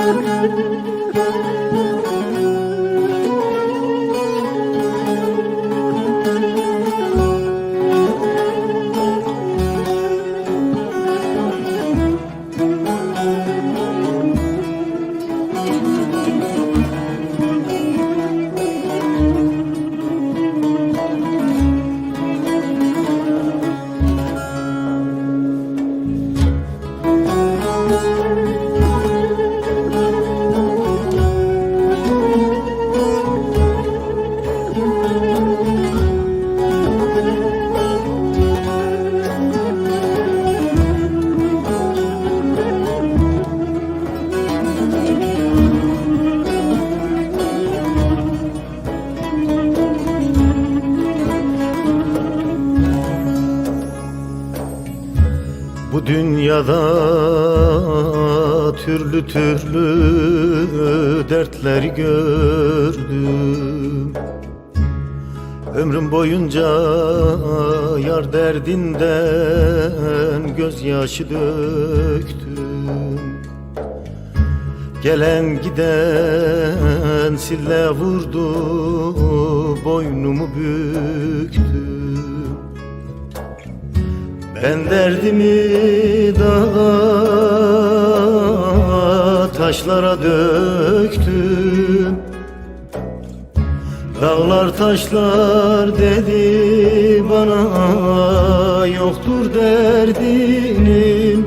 Müzik Bu dünyada türlü türlü dertler gördüm. Ömrüm boyunca yar derdinden gözyaşı döktüm. Gelen giden sille vurdu boynumu büktüm ben derdimi dağa taşlara döktüm. Dağlar taşlar dedi bana yoktur derdinin.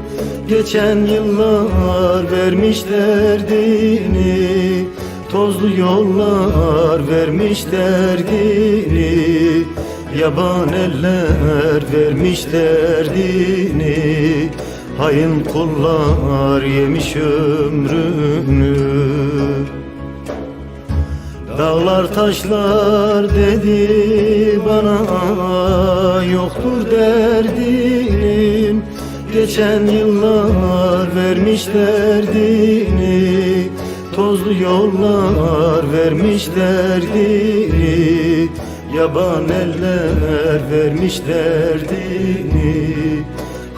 Geçen yıllar vermiş derdini Tozlu yollar vermiş derdini Yaban eller vermiş derdini Hain kullar yemiş ömrünü. Dağlar taşlar dedi bana yoktur derdinin. Geçen yıllar vermiş derdini Tozlu yollar vermiş derdini Yaban eller vermiş derdini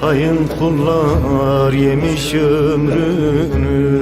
Hain kullar yemiş ömrünü